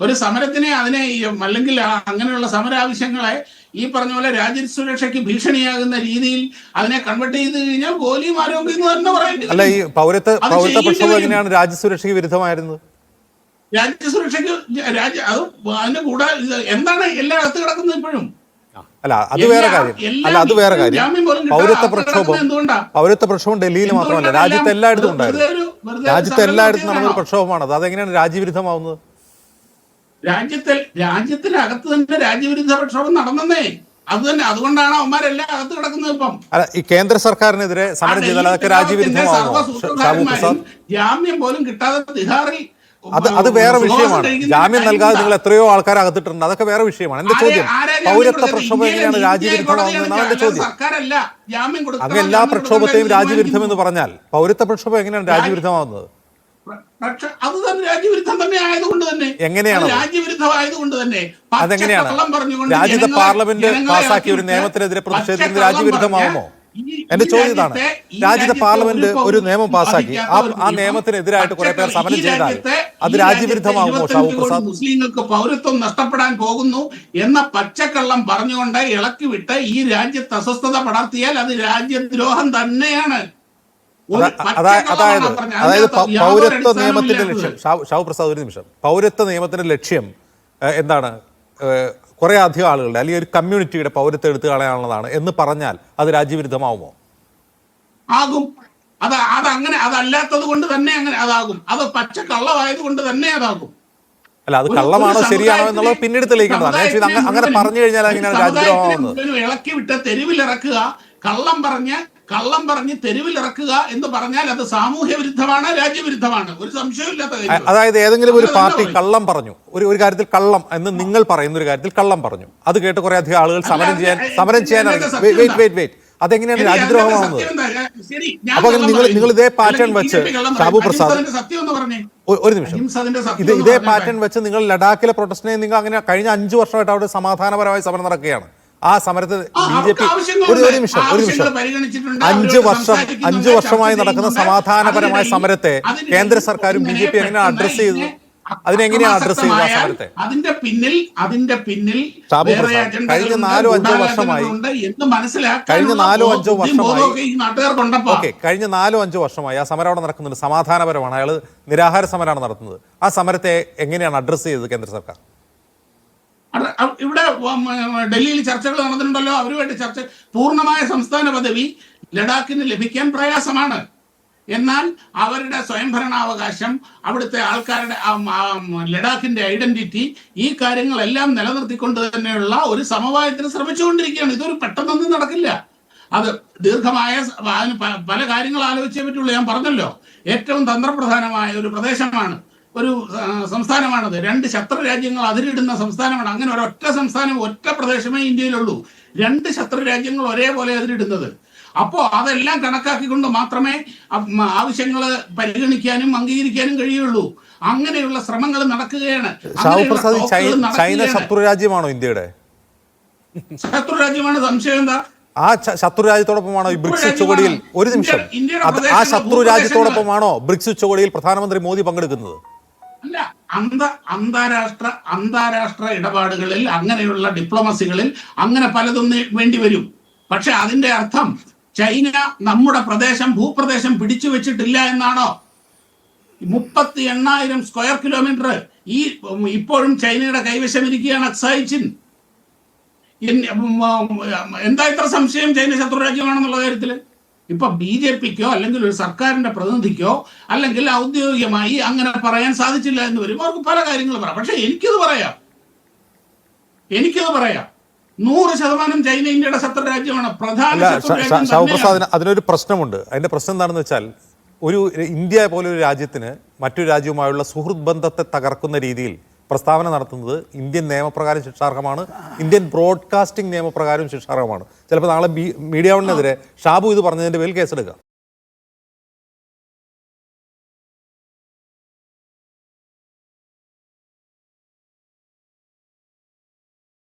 ഒരു സമരത്തിനെ അതിനെ അല്ലെങ്കിൽ അങ്ങനെയുള്ള സമര ആവശ്യങ്ങളെ ഈ പറഞ്ഞ പോലെ രാജ്യ സുരക്ഷയ്ക്ക് ഭീഷണിയാകുന്ന രീതിയിൽ അതിനെ കൺവെർട്ട് ചെയ്ത് കഴിഞ്ഞാൽ ഗോലിയും ആരോഗ്യം തന്നെ പറയുന്നത്. അല്ല ഈ. പൗരത്വ പൗരത്വ പ്രക്ഷോഭം. എങ്ങനെയാണ് രാജ്യസുരക്ഷയ്ക്ക് വിരുദ്ധമായിരുന്നത്? രാജ്യസുരക്ഷയ്ക്ക് രാജ്യ അത് അതിന്റെ കൂടാതെ എന്താണ് എല്ലാ അകത്ത് കിടക്കുന്നത് ഇപ്പോഴും? അല്ല അത് വേറെ കാര്യം. അല്ല അത് വേറെ കാര്യം. പൗരത്വ പ്രക്ഷോഭം പൗരത്വ പ്രക്ഷോഭം ഡൽഹിയിൽ മാത്രമല്ല. രാജ്യത്തെ രാജ്യത്ത് എല്ലാം എല്ലായിടത്തും ഉണ്ടായിരുന്നു. രാജ്യത്തെ എല്ലായിടത്തും നടന്ന ഒരു നടത്തിയതാണോ? പ്രക്ഷോഭമാണ്. അത് അതെങ്ങനെയാണ് രാജ്യവിരുദ്ധമാവുന്നത്? രാജ്യത്തിൽ രാജ്യത്തിനകത്ത് തന്നെ രാജ്യവിരുദ്ധ പ്രക്ഷോഭം നടന്നേ അത് തന്നെ അതുകൊണ്ടാണ് അവന്മാരെല്ലാം അകത്ത് കിടക്കുന്നത് ഇപ്പം. അല്ല ഈ കേന്ദ്ര സർക്കാരിനെതിരെ സമരം ചെയ്താൽ അതൊക്കെ രാജ്യവിരുദ്ധമാവുമോ ഷാബു ജാമ്യം പോലും കിട്ടാതെ തിഹാറിൽ അത് അത് വേറെ വിഷയമാണ്. ജാമ്യം നൽകാതെ നിങ്ങൾ എത്രയോ ആൾക്കാർ അകത്തിട്ടുണ്ട്. അതൊക്കെ വേറെ വിഷയമാണ്. എന്റെ ചോദ്യം? പൗരത്വ? പ്രക്ഷോഭം എങ്ങനെയാണ് എന്നാണ് എന്റെ ചോദ്യം? സർക്കാരല്ല ജാമ്യം കൊടുത്തത് അങ്ങ് എല്ലാ പ്രക്ഷോഭത്തെയും രാജ്യവിരുദ്ധം എന്ന് പറഞ്ഞാൽ പൗരത്വ പ്രക്ഷോഭം എങ്ങനെയാണ് രാജ്യവിരുദ്ധമാവുന്നത്? പക്ഷെ അത് തന്നെ രാജ്യവിരുദ്ധം തന്നെ ആയതുകൊണ്ട് തന്നെ. എങ്ങനെയാണ്? രാജ്യവിരുദ്ധമായതുകൊണ്ട് തന്നെ. അതെങ്ങനെയാണ്? രാജ്യത്തെ പാർലമെന്റ് പാസാക്കിയ ഒരു നിയമത്തിനെതിരെ പ്രതിഷേധിക്കുന്ന പ്രതിഷേധിക്കുന്നത് രാജ്യവിരുദ്ധമാവുമോ? എന്റെ ചോദ്യം ഇതാണ്. രാജ്യത്തെ- പാർലമെന്റ് ഒരു നിയമം പാസാക്കി ആ ആ നിയമത്തിനെതിരായിട്ട് കുറെ പേർ സമരം ചെയ്താൽ അത് രാജ്യവിരുദ്ധമാകുമോ രാജ്യവിരുദ്ധമാവുമോ രാജ്യത്തെ ഷാബു 25 കോടി പ്രസാദ്? മുസ്ലിങ്ങൾക്ക് പൗരത്വം നഷ്ടപ്പെടാൻ പോകുന്നു എന്ന പച്ചക്കള്ളം പറഞ്ഞുകൊണ്ട് ഇളക്കി വിട്ട് ഈ രാജ്യത്ത് അസ്വസ്ഥത പടർത്തിയാൽ അത് രാജ്യദ്രോഹം തന്നെയാണ് ഒരു അതാ- അതാ- പച്ചക്കള്ളമാണ് അതായത് അതായത് പൗരത്വ നിയമത്തിന്റെ ലക്ഷ്യം. ഷാവു പ്രസാദ് ഒരു നിമിഷം. പൗരത്വ നിയമത്തിന്റെ ലക്ഷ്യം എന്താണ്? കുറേ അധികം ആളുകളുടെ അല്ലെങ്കിൽ ഒരു കമ്മ്യൂണിറ്റിയുടെ പൗരത്വം എടുത്തു കളയാനുള്ളതാണ് എന്ന് പറഞ്ഞാൽ അത് രാജ്യവിരുദ്ധമാവുമോ? ആകും. അത് അത് അങ്ങനെ അതല്ലാത്തത് കൊണ്ട് തന്നെ അങ്ങനെ അതാകും. അത് പച്ച കള്ളമായത് കൊണ്ട് തന്നെ അതാകും. അല്ല അത് കള്ളമാണോ ശരിയാണോ എന്നുള്ളത് പിന്നീട് തെളിയിക്കേണ്ടതാണ്. പക്ഷേ അങ്ങനെ പറഞ്ഞു കഴിഞ്ഞാൽ അങ്ങനെയാണ് രാജ്യദ്രോഹം ഇളക്കി വിട്ട തെരുവിലിറക്കുക കള്ളം പറഞ്ഞ് കള്ളം പറഞ്ഞ് തെരുവിൽ ഇറക്കുക എന്ന് പറഞ്ഞാൽ അത് സാമൂഹ്യ വിരുദ്ധമാണ് രാജ്യവിരുദ്ധമാണ് ഒരു സംശയമില്ലാത്ത അതായത് ഏതെങ്കിലും ഒരു പാർട്ടി കള്ളം പറഞ്ഞു ഒരു ഒരു കാര്യത്തിൽ കള്ളം എന്ന് നിങ്ങൾ പറയുന്ന ഒരു കാര്യത്തിൽ കള്ളം പറഞ്ഞു അത് കേട്ട് കുറെ അധികം ആളുകൾ സമരം ചെയ്യാൻ സമരം ചെയ്യാൻ വെയിറ്റ് വെയിറ്റ് വെയിറ്റ് അതെങ്ങനെയാണ് രാജ്യദ്രോഹമാവുന്നത് ഞാൻ നിങ്ങൾ- നിങ്ങൾ ഇതേ പാറ്റേൺ വെച്ച് ഷാബു പ്രസാദ് ഒരു നിമിഷം ഇത് ഇതേ പാറ്റേൺ വെച്ച് നിങ്ങൾ ലഡാക്കിലെ പ്രൊട്ടസ്റ്റിനെ നിങ്ങൾ അങ്ങനെ കഴിഞ്ഞ അഞ്ചു വർഷമായിട്ട് അവിടെ സമാധാനപരമായി സമരം നടക്കുകയാണ് ആ സമരത്തിൽ ആ, ബി ജെ പി ഒരു ഒരു നിമിഷം ഒരു നിമിഷം. അഞ്ച് വർഷം അഞ്ച് വർഷമായി നടക്കുന്ന. സമാധാനപരമായ സമരത്തെ കേന്ദ്ര സർക്കാരും ബി ജെ പി എങ്ങനെ അഡ്രസ് ചെയ്തു? അതിനെങ്ങനെയാണ് അഡ്രസ് ചെയ്തത് ആ സമരത്തെ? അതിന്റെ പിന്നിൽ അതിന്റെ പിന്നിൽ കഴിഞ്ഞ നാലോ അഞ്ചോ വർഷമായി കഴിഞ്ഞ നാലോ അഞ്ചോ വർഷമായി ഓക്കെ കഴിഞ്ഞ നാലോ അഞ്ചോ വർഷമായി ആ സമരം അവിടെ നടക്കുന്നുണ്ട്. സമാധാനപരമാണ്. അയാൾ നിരാഹാര സമരമാണ് നടത്തുന്നത്. ആ സമരത്തെ എങ്ങനെയാണ് അഡ്രസ് ചെയ്തത് കേന്ദ്ര സർക്കാർ? ഇവിടെ ഡൽഹിയിൽ ചർച്ചകൾ നടന്നിട്ടുണ്ടല്ലോ. അവരുമായിട്ട് ചർച്ച പൂർണമായ സംസ്ഥാന പദവി ലഡാക്കിന് ലഭിക്കാൻ പ്രയാസമാണ്. എന്നാൽ അവരുടെ സ്വയംഭരണാവകാശം അവിടുത്തെ ആൾക്കാരുടെ ലഡാക്കിന്റെ ഐഡന്റിറ്റി ഈ കാര്യങ്ങളെല്ലാം നിലനിർത്തിക്കൊണ്ട് തന്നെയുള്ള ഒരു സമവായത്തിന് ശ്രമിച്ചുകൊണ്ടിരിക്കുകയാണ്. ഇതൊരു പെട്ടെന്നൊന്നും നടക്കില്ല. അത് ദീർഘമായ പല കാര്യങ്ങൾ ആലോചിച്ചേ പറ്റുള്ളൂ. ഞാൻ പറഞ്ഞല്ലോ. ഏറ്റവും തന്ത്രപ്രധാനമായ ഒരു പ്രദേശമാണ്. ഒരു സംസ്ഥാനമാണത്. രണ്ട് ശത്രു രാജ്യങ്ങൾ അതിരിടുന്ന സംസ്ഥാനമാണ്. അങ്ങനെ ഒരൊറ്റ സംസ്ഥാനം ഒറ്റ പ്രദേശമേ ഇന്ത്യയിലുള്ളൂ. രണ്ട് ശത്രു രാജ്യങ്ങൾ ഒരേപോലെ അതിരിടുന്നത്. അപ്പോൾ അതെല്ലാം കണക്കാക്കിക്കൊണ്ട് മാത്രമേ ആവശ്യങ്ങൾ പരിഗണിക്കാനും അംഗീകരിക്കാനും കഴിയുള്ളൂ. അങ്ങനെയുള്ള ശ്രമങ്ങൾ നടക്കുകയാണ്. ചൈന ശത്രു രാജ്യമാണോ ഇന്ത്യയുടെ? ശത്രു രാജ്യമാണ് സംശയം എന്താ? ആ ശത്രു രാജ്യത്തോടൊപ്പമാണോ ഈ ബ്രിക്സ് ഉച്ചകോടിയിൽ? ഒരു നിമിഷം. ആ ശത്രു. രാജ്യത്തോടൊപ്പമാണോ ബ്രിക്സ് ഉച്ചകോടിയിൽ പ്രധാനമന്ത്രി മോദി പങ്കെടുക്കുന്നത്? അല്ല അന്ത അന്താരാഷ്ട്ര അന്താരാഷ്ട്ര ഇടപാടുകളിൽ അങ്ങനെയുള്ള ഡിപ്ലോമസികളിൽ അങ്ങനെ പലതും വേണ്ടി വരും. പക്ഷെ അതിന്റെ അർത്ഥം ചൈന നമ്മുടെ പ്രദേശം ഭൂപ്രദേശം പിടിച്ചു വെച്ചിട്ടില്ല എന്നാണോ? മുപ്പത്തി എണ്ണായിരം സ്ക്വയർ കിലോമീറ്റർ ഈ ഇപ്പോഴും ചൈനയുടെ കൈവശം ഇരിക്കുകയാണ് അക്സായി ചിൻ. എന്താ ഇത്ര സംശയം ചൈന ശത്രു രാജ്യമാണെന്നുള്ള കാര്യത്തിൽ? ഇപ്പൊ ബി ജെ പിക്കോ അല്ലെങ്കിൽ ഒരു സർക്കാരിന്റെ പ്രതിനിധിക്കോ അല്ലെങ്കിൽ ഔദ്യോഗികമായി അങ്ങനെ പറയാൻ സാധിച്ചില്ല എന്ന് വരും. അവർക്ക് പല കാര്യങ്ങളും പറയാം. പക്ഷെ എനിക്കത് പറയാം. എനിക്കത് പറയാം. നൂറ് ശതമാനം ചൈന ഇന്ത്യയുടെ ശത്രു രാജ്യമാണ്. പ്രധാന അതിനൊരു പ്രശ്നമുണ്ട്. അതിന്റെ പ്രശ്നം എന്താണെന്ന് വെച്ചാൽ ഒരു ഇന്ത്യ പോലെ ഒരു രാജ്യത്തിന് മറ്റൊരു രാജ്യവുമായുള്ള സുഹൃത് ബന്ധത്തെ തകർക്കുന്ന രീതിയിൽ പ്രസ്താവന നടത്തുന്നത് ഇന്ത്യൻ നിയമപ്രകാരം ശിക്ഷാർഹമാണ്. ഇന്ത്യൻ ബ്രോഡ്കാസ്റ്റിംഗ് നിയമപ്രകാരം ശിക്ഷാർഹമാണ്. ചിലപ്പോൾ നാളെ മീഡിയ വണ്ണിനെതിരെ ഷാബു ഇത് പറഞ്ഞതിന്റെ പേരിൽ കേസെടുക്കാം.